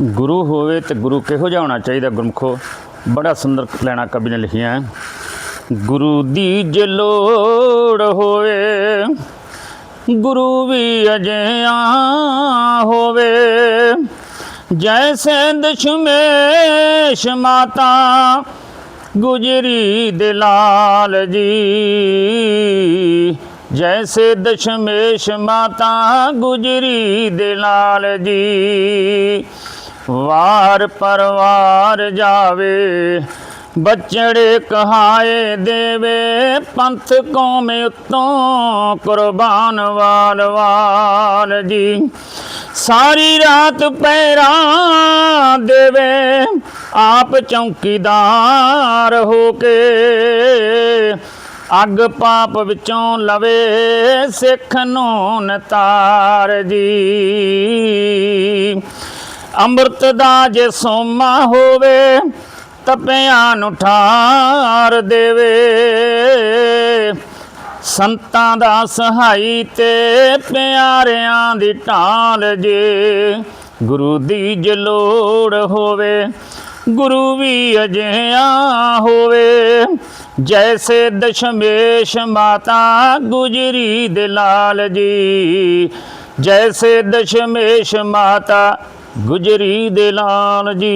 ਗੁਰੂ ਹੋਵੇ ਤੇ ਗੁਰੂ ਕਿਹੋ ਜਿਹਾ ਹੋਣਾ ਚਾਹੀਦਾ ਗੁਰਮਖੋ? ਬੜਾ ਸੁੰਦਰ ਲੈਣਾ ਕਵੀ ਨੇ ਲਿਖੀਆਂ। ਹੈ। ਗੁਰੂ ਦੀ ਜੇ ਲੋੜ ਹੋਵੇ, ਗੁਰੂ ਵੀ ਅਜਿਹਾ ਹੋਵੇ। ਜੈਸੇ ਦਸ਼ਮੇਸ਼ ਮਾਤਾ, ਗੁਜਰੀ ਦਿਲਾਲ ਜੀ। ਜੈਸੇ ਦਸ਼ਮੇਸ਼ ਮਾਤਾ, ਗੁਜਰੀ ਦਿਲਾਲ ਜੀ। ਵਾਰ ਪਰਵਾਰ ਜਾਵੇ, ਬਚੜੇ ਕਹਾਏ ਦੇਵੇ, ਪੰਥ ਕੌਮ ਉਤੋਂ ਕੁਰਬਾਨ ਵਾਲ ਵਾਲ ਜੀ। ਸਾਰੀ ਰਾਤ ਪਹਿਰਾ ਦੇਵੇ, ਆਪ ਚੌਕੀਦਾਰ ਹੋ ਕੇ। ਅੱਗ ਪਾਪ ਵਿੱਚੋਂ ਲਵੇ ਸਿੱਖ ਨੂੰ ਨਤਾਰ ਜੀ। ਅੰਮ੍ਰਿਤ ਦਾ ਜੇ ਸੋਮਾ ਹੋਵੇ ਤਪਿਆਂ ਨੂੰ ਠਾਰ ਦੇਵੇ। ਸੰਤਾਂ ਦਾ ਸਹਾਈ ਤੇ ਪਿਆਰਿਆਂ ਦੀ ਢਾਲ ਜੇ ਗੁਰੂ ਦੀ ਜੇ ਲੋੜ ਹੋਵੇ, ਗੁਰੂ ਵੀ ਅਜਿਹਾ ਹੋਵੇ। ਜੈਸੇ ਦਸ਼ਮੇਸ਼ ਮਾਤਾ ਗੁਜਰੀ ਦੇ ਜੀ, ਜੈਸੇ ਦਸ਼ਮੇਸ਼ ਮਾਤਾ ਗੁਜਰੀ ਦੇ ਲਾਲ ਜੀ।